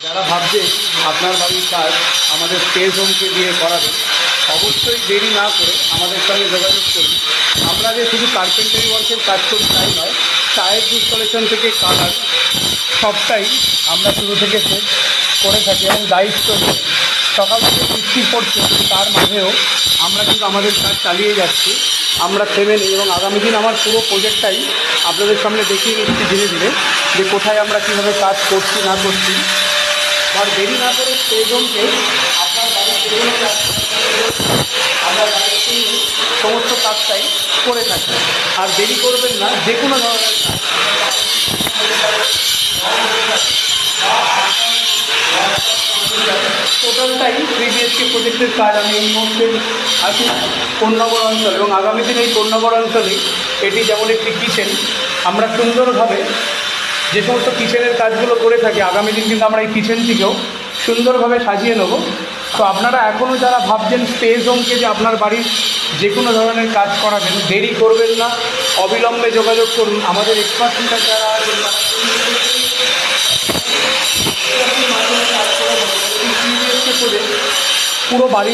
যারা ভাবছে আপনার বাড়ির কাজ আমাদের স্পেস হোমকে দিয়ে করাবে, অবশ্যই দেরি না করে আমাদের সঙ্গে যোগাযোগ করুন। আমরা যে শুধু কার্পেন্টারি ওয়ার্কের কাজ করি তাই নয় টায়ার ইনস্টলেশন থেকে কালার সবটাই আমরা শুরু থেকে শেষ করে থাকি এবং দায়িত্ব সকাল থেকে বৃষ্টি পড়ছে, তার মাঝেও আমরা কিন্তু আমাদের কাজ চালিয়ে যাচ্ছি। আমরা থেমে নিই এবং আগামী দিন আমার পুরো প্রজেক্টটাই আপনাদের সামনে দেখিয়ে দিচ্ছি ধীরে ধীরে যে কোথায় আমরা কীভাবে কাজ করছি, না করছি। আর দেরি না করে প্রয়োজনকে আপনার বাড়ির আমরা দায়িত্ব সমস্ত কাজটাই করে থাকি আর দেরি করবেন না, যে কোনো ধরনের টোটালটাই থ্রি বিএসকে প্রজেক্টের কাজ আমি এই মুহূর্তে আছি কোন্নগর অঞ্চল এবং আগামী দিনে এই কোন্নগর অঞ্চলে এটি যেমন একটি কিচেন আমরা সুন্দরভাবে যে সমস্ত কিচেনের কাজগুলো করে থাকি, আগামী দিন কিন্তু আমরা এই কিচেনটিকেও সুন্দরভাবে সাজিয়ে নেব। তো আপনারা এখনও যারা ভাবছেন স্পেস হোমকে যে আপনার বাড়ির যে কোনো ধরনের কাজ করাবেন, দেরি করবেন না। অবিলম্বে যোগাযোগ করুন। আমাদের এক্সপার্ট যারা পুরো বাড়ি